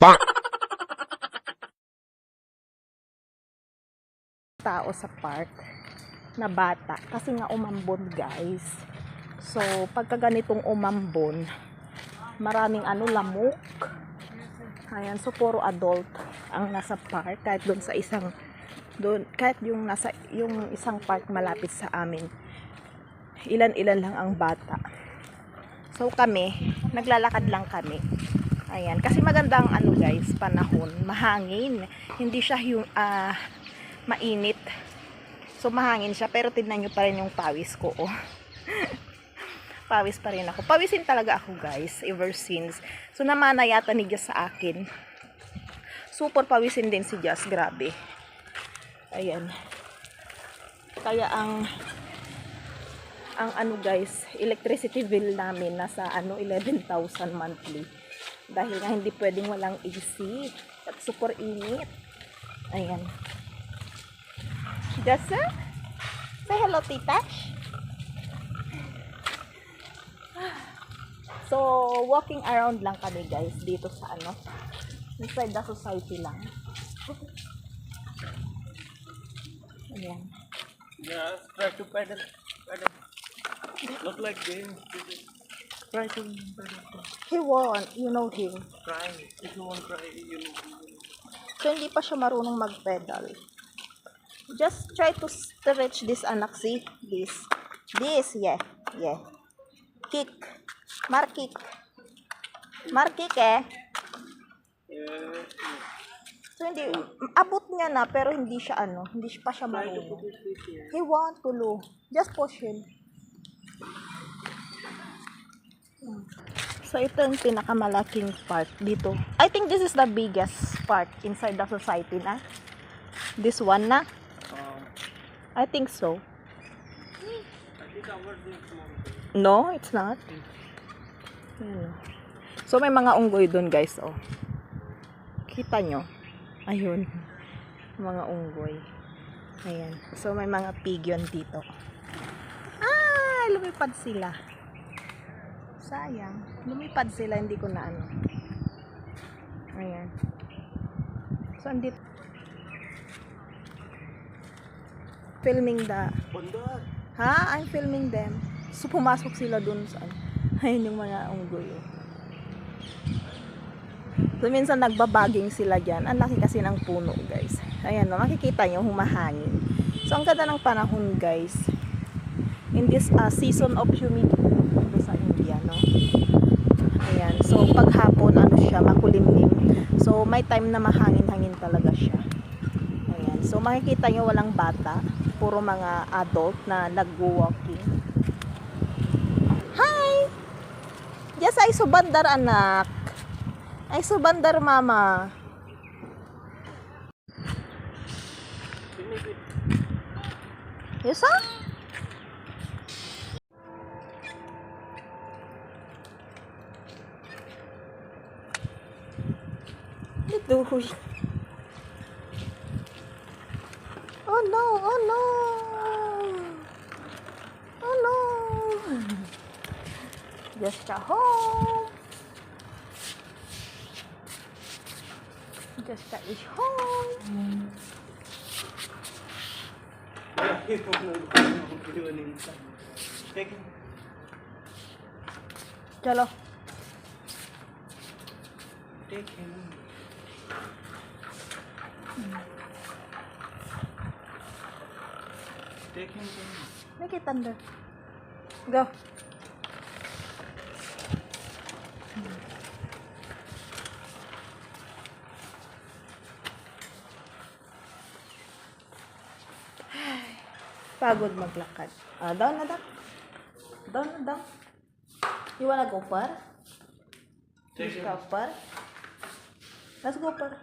tao sa park na bata kasi nga umambon guys. So pagka ganitong umambon maraming ano lamok. Ayan so puro adult ang nasa park. Kahit doon sa isang doon kahit yung nasa yung isang park malapit sa amin ilan ilan lang ang bata. So kami naglalakad lang kami ayan kasi maganda ang ano guys panahon mahangin hindi siya ah, mainit. So mahangin siya pero tignan nyo pa rin yung pawis ko. Oh. pawis pa rin ako. Pawisin talaga ako guys ever since. So namana yata ni Jess sa akin. Super pawisin din si Jess. Grabe. Ayan. Kaya ang ang ano guys, electricity bill namin nasa ano 11,000 monthly. Dahil nga hindi pwedeng walang AC at super init. Ayan. Uh, say hello, tita. So, walking around lang kami guys dito sa ano, inside the society lang. Ayan. Yeah, try to pedal. pedal. Not like this. Try to. He won, you know him. Try. If you want to try, you know. So, hindi pa siya marunong mag-pedal. Just try to stretch this anak, see? This. This, yeah. Yeah. Kick. Mar kick. Mar kick eh. Yeah. So, hindi, abot niya na, pero hindi siya ano, hindi pa siya to marunong. He want Kulu. Just push him. So, ito yung pinakamalaking park dito. I think this is the biggest park inside the society na. This one na. I think so. No, it's not. Ayan, oh. So, may mga unggoy doon, guys, oh. Kita nyo? Ayun. Mga unggoy. Ayan. So, may mga pigeon dito. Ah! Lumipad sila. Sayang. Lumipad sila, hindi ko na ano. Ayan. So, andito. Filming the. Ha? I'm filming them. So, pumasok sila dun sa. Ayun yung mga unggoy. oh. So, minsan nagbabaging sila dyan. Ang laki kasi ng puno, guys. Ayan, no, makikita nyo, humahangin. So, ang ganda ng panahon, guys. In this uh, season of humidity dito sa India, no? Ayan. So, paghapon, ano siya, makulimlim. So, may time na mahangin-hangin talaga siya. Ayan. So, makikita nyo walang bata. Puro mga adult na nag-walking. Hi! Yes, ay subandar anak. Ay subandar mama. Yes, ah? Ito. Oh no, oh no. Oh no. Just a home. Just a is home. Take him. Chalo. Take him. Take Make it thunder. Go. Pagod maglakad. Ah, down na down. Down na down. You wanna go par? Take him. Go par? Let's go par.